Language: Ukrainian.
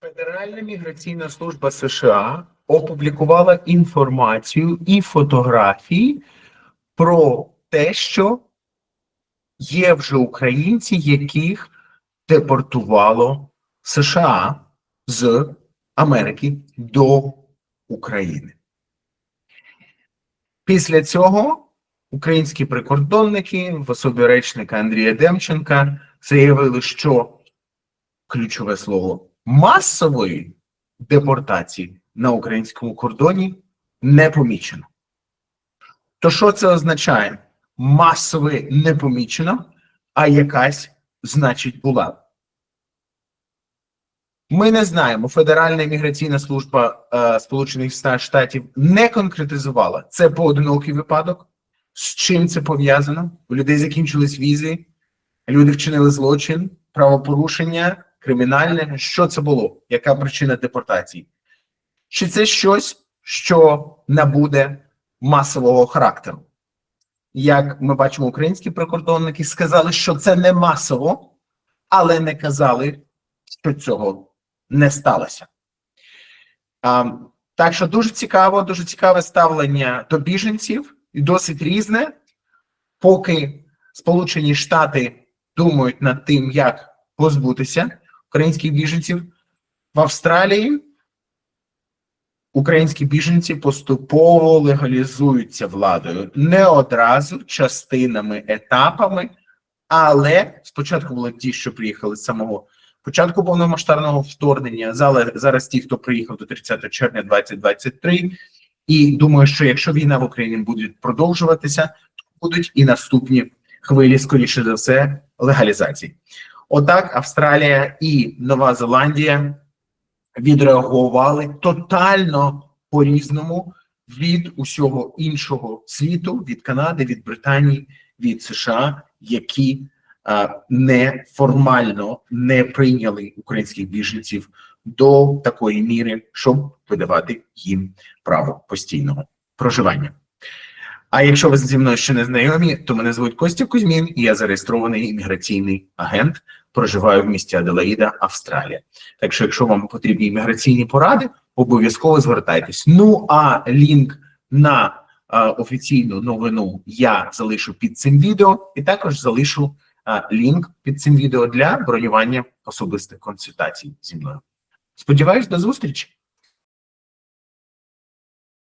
Федеральна міграційна служба США опублікувала інформацію і фотографії про те, що є вже українці, яких депортувало США з Америки до України. Після цього українські прикордонники в особі речника Андрія Демченка заявили, що ключове слово масової депортації на українському кордоні не помічено. То що це означає? Масове не помічено, а якась, значить, була. Ми не знаємо. Федеральна імміграційна служба е, Сполучених Штатів не конкретизувала це поодинокий випадок. З чим це пов'язано? У людей закінчились візи, люди вчинили злочин, правопорушення, кримінальне. Що це було? Яка причина депортації? Чи це щось, що набуде масового характеру? Як ми бачимо, українські прикордонники сказали, що це не масово, але не казали, що цього не сталося. А, так що дуже цікаво, дуже цікаве ставлення до біженців і досить різне. Поки Сполучені Штати думають над тим, як позбутися українських біженців в Австралії. Українські біженці поступово легалізуються владою не одразу, частинами, етапами, але спочатку були ті, що приїхали з самого початку повномасштабного вторгнення. Зараз, ті, хто приїхав до 30 червня 2023, і думаю, що якщо війна в Україні буде продовжуватися, будуть і наступні хвилі, скоріше за все, легалізації. Отак, Австралія і Нова Зеландія відреагували тотально по-різному від усього іншого світу, від Канади, від Британії, від США, які а, не формально не прийняли українських біженців до такої міри, щоб видавати їм право постійного проживання. А якщо ви зі мною ще не знайомі, то мене звуть Костя Кузьмін, і я зареєстрований імміграційний агент. Проживаю в місті Аделаїда, Австралія. Так що, якщо вам потрібні імміграційні поради, обов'язково звертайтесь. Ну а лінк на а, офіційну новину я залишу під цим відео, і також залишу а, лінк під цим відео для бронювання особистих консультацій зі мною. Сподіваюсь, до зустрічі!